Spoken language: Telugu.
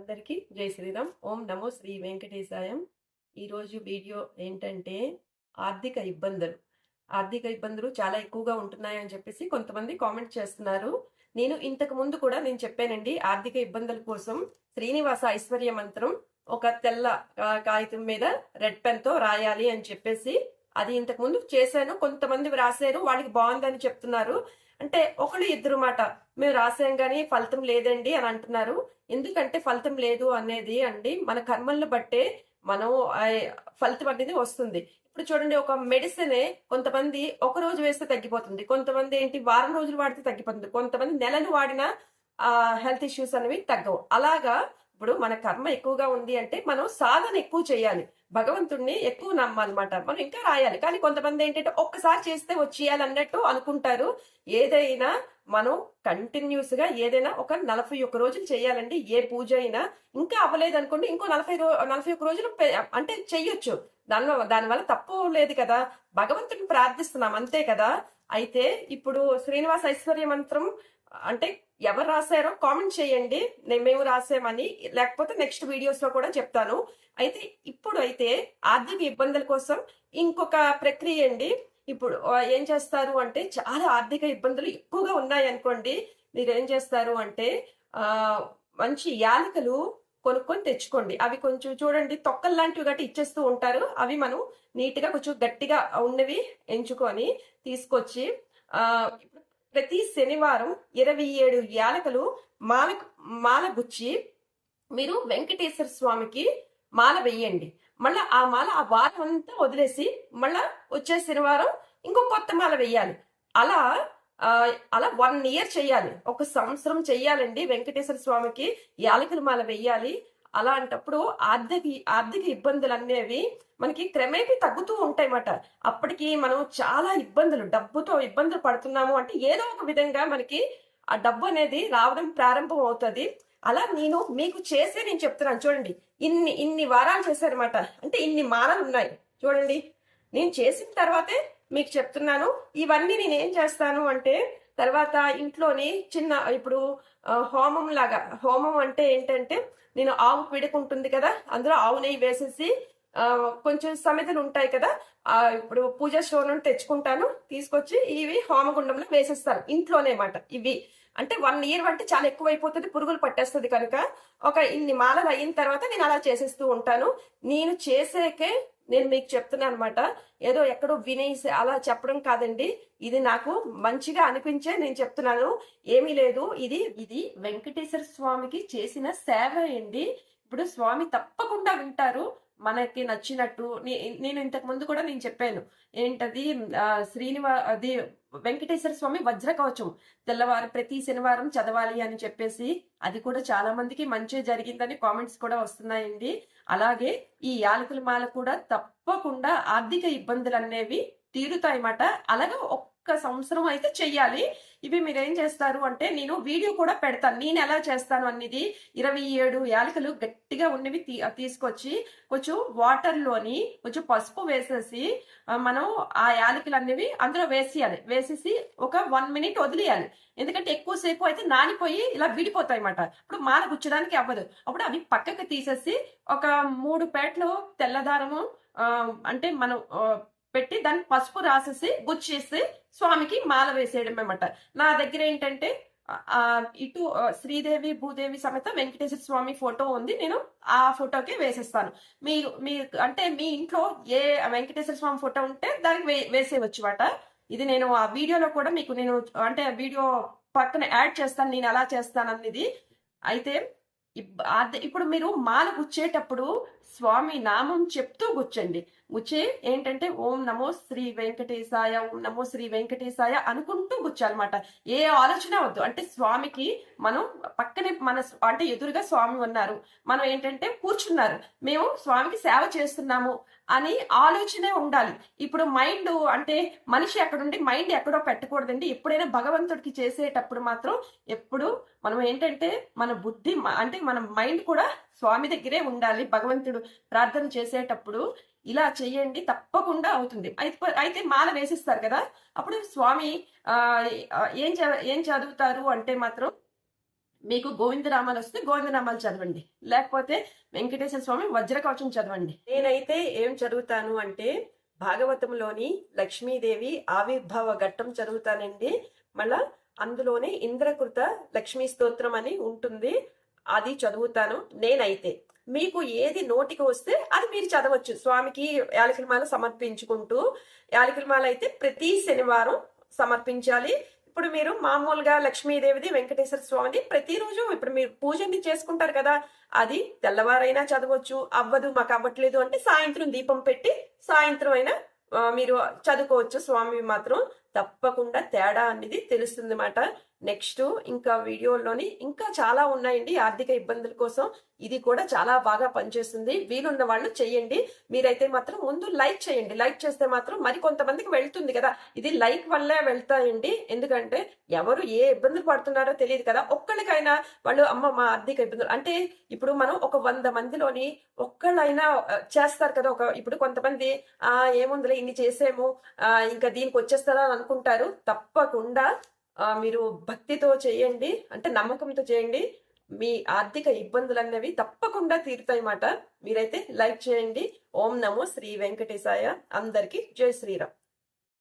అందరికీ జై శ్రీరామ్. ఓం నమో శ్రీ వెంకటేశాయం. ఈరోజు వీడియో ఏంటంటే ఆర్థిక ఇబ్బందులు. ఆర్థిక ఇబ్బందులు చాలా ఎక్కువగా ఉంటున్నాయని చెప్పేసి కొంతమంది కామెంట్ చేస్తున్నారు. నేను ఇంతకు ముందు కూడా నేను చెప్పానండి ఆర్థిక ఇబ్బందుల కోసం శ్రీనివాస ఐశ్వర్య మంత్రం ఒక తెల్ల కాగితం మీద రెడ్ పెన్తో రాయాలి అని చెప్పేసి అది ఇంతకు ముందు చేశాను. కొంతమంది రాశారు వాళ్ళకి బాగుందని చెప్తున్నారు. అంటే ఒకళ్ళు ఇద్దరు మాట. మేము రాసాం కానీ ఫలితం లేదండి అని అంటున్నారు. ఎందుకంటే ఫలితం లేదు అనేది అండి మన కర్మలను బట్టే మనం ఫలితం అనేది వస్తుంది. ఇప్పుడు చూడండి ఒక మెడిసిన్ కొంతమంది ఒక రోజు వేస్తే తగ్గిపోతుంది. కొంతమంది ఏంటి వారం రోజులు వాడితే తగ్గిపోతుంది. కొంతమంది నెలలు వాడినా హెల్త్ ఇష్యూస్ అనేవి తగ్గవు. అలాగా ఇప్పుడు మన కర్మ ఎక్కువగా ఉంది అంటే మనం సాధన ఎక్కువ చేయాలి. భగవంతుణ్ణి ఎక్కువ నమ్మాలన్నమాట. మనం ఇంకా రాయాలి. కానీ కొంతమంది ఏంటంటే ఒక్కసారి చేస్తే వచ్చేయాలి అన్నట్టు అనుకుంటారు. ఏదైనా మనం కంటిన్యూస్గా ఏదైనా ఒక నలభై ఒక్క రోజులు చేయాలండి ఏ పూజ అయినా ఇంకా అవ్వలేదు అనుకోండి ఇంకో నలభై రో నలభై ఒక్క రోజులు అంటే చెయ్యొచ్చు. దానివల్ల దానివల్ల తప్పు లేదు కదా. భగవంతుని ప్రార్థిస్తున్నాం అంతే కదా. అయితే ఇప్పుడు శ్రీనివాస ఐశ్వర్య మంత్రం అంటే ఎవరు రాశారో కామెంట్ చేయండి. నేను మేము రాసామని లేకపోతే నెక్స్ట్ వీడియోస్లో కూడా చెప్తాను. అయితే ఇప్పుడు అయితే ఆర్థిక ఇబ్బందుల కోసం ఇంకొక ప్రక్రియ అండి. ఇప్పుడు ఏం చేస్తారు అంటే చాలా ఆర్థిక ఇబ్బందులు ఎక్కువగా ఉన్నాయి అనుకోండి. మీరు ఏం చేస్తారు అంటే ఆ మంచి యాలకులు కొనుక్కొని తెచ్చుకోండి. అవి కొంచెం చూడండి తొక్కలు లాంటివి గట్టి ఇచ్చేస్తూ ఉంటారు. అవి మనం నీట్గా కొంచెం గట్టిగా ఉన్నవి ఎంచుకొని తీసుకొచ్చి ఆ ఇప్పుడు ప్రతి శనివారం ఇరవై ఏడు యాలకులు మాల మాల గుచ్చి మీరు వెంకటేశ్వర స్వామికి మాల వెయ్యండి మళ్ళా ఆ మాల ఆ వారం అంతా వదిలేసి మళ్ళా వచ్చే శనివారం ఇంకో కొత్త మాల వెయ్యాలి అలా అలా వన్ ఇయర్ చెయ్యాలి ఒక సంవత్సరం చెయ్యాలండి వెంకటేశ్వర స్వామికి యాలకుల మాల వెయ్యాలి అలాంటప్పుడు ఆర్థిక ఆర్థిక ఇబ్బందులు అనేవి మనకి క్రమేపీ తగ్గుతూ ఉంటాయన్నమాట. అప్పటికి మనం చాలా ఇబ్బందులు డబ్బుతో ఇబ్బందులు పడుతున్నాము అంటే ఏదో ఒక విధంగా మనకి ఆ డబ్బు అనేది రావడం ప్రారంభం అవుతుంది అలా నేను మీకు చేసే నేను చెప్తున్నాను. చూడండి ఇన్ని ఇన్ని వారాలు చేశారనమాట అంటే ఇన్ని మాలలు ఉన్నాయి. చూడండి నేను చేసిన తర్వాతే మీకు చెప్తున్నాను. ఇవన్నీ నేను ఏం చేస్తాను అంటే తర్వాత ఇంట్లోని చిన్న ఇప్పుడు హోమం లాగా హోమం అంటే ఏంటంటే నేను ఆవు పిడక ఉంటుంది కదా అందులో ఆవు నెయ్యి వేసేసి ఆ, కొంచెం సమితులు ఉంటాయి కదా ఆ, ఇప్పుడు పూజ స్టోర్ నుండి తెచ్చుకుంటాను తీసుకొచ్చి ఇవి హోమగుండంలో వేసేస్తాను ఇంట్లోనే మాట ఇవి. అంటే వన్ ఇయర్ అంటే చాలా ఎక్కువ అయిపోతుంది పురుగులు పట్టేస్తుంది కనుక ఒక ఇన్ని మాలలు అయిన తర్వాత నేను అలా చేసేస్తూ ఉంటాను. నేను చేసేకే నేను మీకు చెప్తున్నాను అనమాట ఏదో ఎక్కడో వినేసి అలా చెప్పడం కాదండి. ఇది నాకు మంచిగా అనిపించే నేను చెప్తున్నాను. ఏమీ లేదు. ఇది ఇది వెంకటేశ్వర స్వామికి చేసిన సేవ అండి. ఇప్పుడు స్వామి తప్పకుండా వింటారు. మనకి నచ్చినట్టు. నేను ఇంతకు ముందు కూడా నేను చెప్పాను. ఏంటది? శ్రీనివా అది వెంకటేశ్వర స్వామి వజ్ర కవచం. తెల్లవారు ప్రతి శనివారం చదవాలి అని చెప్పేసి అది కూడా చాలా మందికి మంచి జరిగిందని కామెంట్స్ కూడా వస్తున్నాయండి. అలాగే ఈ యాలకుల మాల కూడా తప్పకుండా ఆర్థిక ఇబ్బందులు అనేవి తీరుతాయన్నమాట. అలాగే ఒక్క సంవత్సరం అయితే చెయ్యాలి. ఇవి మీరు ఏం చేస్తారు అంటే నేను వీడియో కూడా పెడతాను. నేను ఎలా చేస్తాను అనేది ఇరవై ఏడు యాలకులు గట్టిగా ఉన్నవి తీ- తీసుకొచ్చి కొంచెం వాటర్లోని కొంచెం పసుపు వేసేసి మనం ఆ యాలకులు అనేవి అందులో వేసేయాలి. వేసేసి ఒక వన్ మినిట్ వదిలేయాలి. ఎందుకంటే ఎక్కువసేపు అయితే నానిపోయి ఇలా విడిపోతాయి అన్నమాట ఇప్పుడు మాల గుచ్చడానికి అవ్వదు. అప్పుడు అవి పక్కకి తీసేసి ఒక మూడు పేటలు తెల్లదారము అంటే మనం పెట్టి దాన్ని పసుపు రాసేసి గుచ్చేసి స్వామికి మాల వేసేయడం అనమాట నా దగ్గర ఏంటంటే ఇటు శ్రీదేవి భూదేవి సమేత వెంకటేశ్వర స్వామి ఫోటో ఉంది. నేను ఆ ఫోటోకే వేసేస్తాను. మీరు మీ అంటే మీ ఇంట్లో ఏ వెంకటేశ్వర స్వామి ఫోటో ఉంటే దానికి వే వేసేయవచ్చు ఇది నేను ఆ వీడియోలో కూడా మీకు నేను అంటే వీడియో పక్కన యాడ్ చేస్తాను. నేను ఎలా చేస్తాను అనేది అయితే ఇప్పుడు మీరు మాల గుచ్చేటప్పుడు స్వామి నామం చెప్తూ కూర్చోండి. గుచ్చే ఏంటంటే ఓం నమో శ్రీ వెంకటేశాయ ఓం నమో శ్రీ వెంకటేశాయ అనుకుంటూ గుచ్చాలన్నమాట ఏ ఆలోచన వద్దు. అంటే స్వామికి మనం పక్కనే మన అంటే ఎదురుగా స్వామి ఉన్నారు. మనం ఏంటంటే కూర్చున్నారు. మేము స్వామికి సేవ చేస్తున్నాము అని ఆలోచనే ఉండాలి. ఇప్పుడు మైండ్ అంటే మనిషి ఎక్కడుండి మైండ్ ఎక్కడో పెట్టకూడదండి. ఎప్పుడైనా భగవంతుడికి చేసేటప్పుడు మాత్రం ఎప్పుడు మనం ఏంటంటే మన బుద్ధి అంటే మన మైండ్ కూడా స్వామి దగ్గరే ఉండాలి భగవంతుడు ప్రార్థన చేసేటప్పుడు ఇలా చేయండి తప్పకుండా అవుతుంది. అయితే మాల వేసిస్తారు కదా అప్పుడు స్వామి ఆ, ఏం చ- ఏం చదువుతారు అంటే మాత్రం మీకు గోవిందనామాలు వస్తే గోవిందనామాలు చదవండి. లేకపోతే వెంకటేశ్వర స్వామి వజ్రకవచం చదవండి. నేనైతే ఏం చదువుతాను అంటే భాగవతంలోని లక్ష్మీదేవి ఆవిర్భావ ఘట్టం చదువుతానండి. మళ్ళా అందులోనే ఇంద్రకృత లక్ష్మీ స్తోత్రం అని ఉంటుంది. అది చదువుతాను నేనైతే. మీకు ఏది నోటికి వస్తే అది మీరు చదవచ్చు. స్వామికి యాలకిలమాల సమర్పించుకుంటూ యాలకిలమాల అయితే ప్రతి శనివారం సమర్పించాలి. ఇప్పుడు మీరు మామూలుగా లక్ష్మీదేవిది వెంకటేశ్వర స్వామిది ప్రతిరోజు ఇప్పుడు మీరు పూజని చేసుకుంటారు కదా అది తెల్లవారైనా చదవచ్చు అవ్వదు మాకు అవ్వట్లేదు అంటే సాయంత్రం దీపం పెట్టి సాయంత్రం అయినా మీరు చదువుకోవచ్చు. స్వామి మాత్రం తప్పకుండా తేడా అనేది తెలుస్తుంది అన్నమాట నెక్స్ట్ ఇంకా వీడియోలోని ఇంకా చాలా ఉన్నాయండి ఆర్థిక ఇబ్బందుల కోసం. ఇది కూడా చాలా బాగా పనిచేస్తుంది. వీలున్న వాళ్ళు చెయ్యండి మీరైతే మాత్రం ముందు లైక్ చేయండి. లైక్ చేస్తే మాత్రం మరి కొంతమందికి వెళ్తుంది కదా. ఇది లైక్ వల్లే వెళ్తాయండి. ఎందుకంటే ఎవరు ఏ ఇబ్బందులు పడుతున్నారో తెలియదు కదా. ఒక్కళ్ళకైనా వాళ్ళు అమ్మ మా ఆర్థిక ఇబ్బందులు. అంటే ఇప్పుడు మనం ఒక వంద మందిలోని ఒక్కళ్ళైనా చేస్తారు కదా. ఒక ఇప్పుడు కొంతమంది ఆ ఏముందిలే ఇన్ని చేసేము ఇంకా దీనికి వచ్చేస్తారా అని అనుకుంటారు. తప్పకుండా మీరు భక్తితో చేయండి అంటే నమ్మకంతో చేయండి. మీ ఆర్థిక ఇబ్బందులు అనేవి తప్పకుండా తీరుతాయి మాట. మీరైతే లైక్ చేయండి. ఓం నమో శ్రీ వెంకటేశాయ. అందరికీ జై శ్రీరామ్.